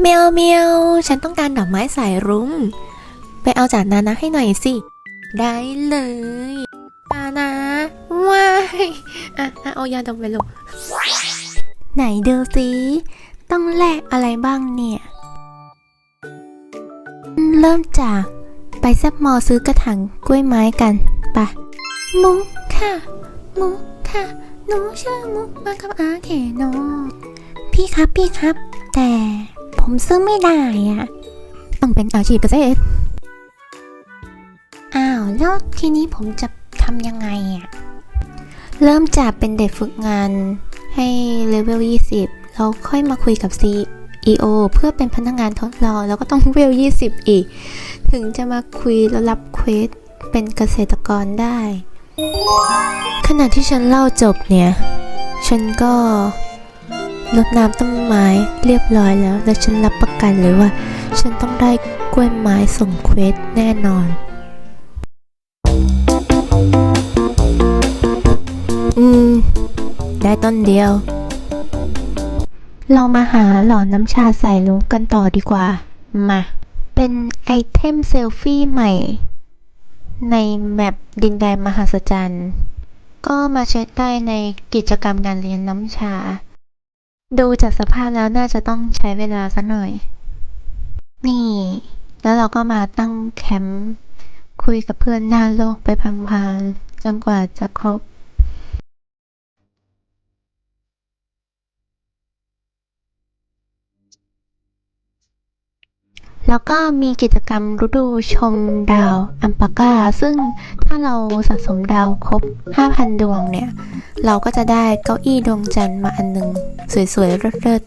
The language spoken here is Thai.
เมียวเมียวฉันต้องการดอกไม้สายรุ้ง ไปเอาจากนานะให้หน่อยสิ ได้เลยนานะว้ายอะเอายาดมไปลูก ไหนดูสิ ต้องแลกอะไรบ้างเนี่ย เริ่มจากไปแซบมอซื้อกระถางกล้วยไม้กันปะมุกค่ะ มุกค่ะ หนูชื่อมุกมากับอาเขโนพี่ครับพี่ครับ แต่ ผมซื้อไม่ได้อะต้องเป็นอาชีพเกษตร อ้าว แล้วทีนี้ผมจะทำยังไงอะเริ่มจากเป็นเด็กฝึกงานให้เลเวล 20 แล้วค่อยมาคุยกับ CEO เพื่อเป็นพนักงานทดลอง แล้วก็ต้องเวล 20 อีก ถึงจะมาคุยแล้วรับเควสเป็นเกษตรกรได้ ขณะที่ฉันเล่าจบเนี่ย ฉันก็ รดน้ำต้นไม้เรียบร้อยแล้ว และฉันรับประกันเลยว่า ฉันต้องได้กล้วยไม้ส่งเควสแน่นอน อืม ได้ต้นเดียว เรามาหาหลอดน้ำชาใส่ลุงกันต่อดีกว่า มา เป็นไอเทมเซลฟี่ใหม่ ในแมปดินแดนมหัศจรรย์ ก็มาใช้ได้ในกิจกรรมการเรียนน้ำชา ดูจากสภาพแล้วน่าจะต้องใช้เวลาสักหน่อย นี่ แล้วเราก็มาตั้งแคมป์คุยกับเพื่อนหน้าโลกไปพังๆจนกว่าจะครบ แล้วก็มีกิจกรรมฤดูชมดาวอัมปาก้าซึ่งถ้าเราสะสมดาวครบ 5,000 ดวงเนี่ย เราก็จะได้เก้าอี้ดวงจันทร์มาอันหนึ่งสวยๆเลิศ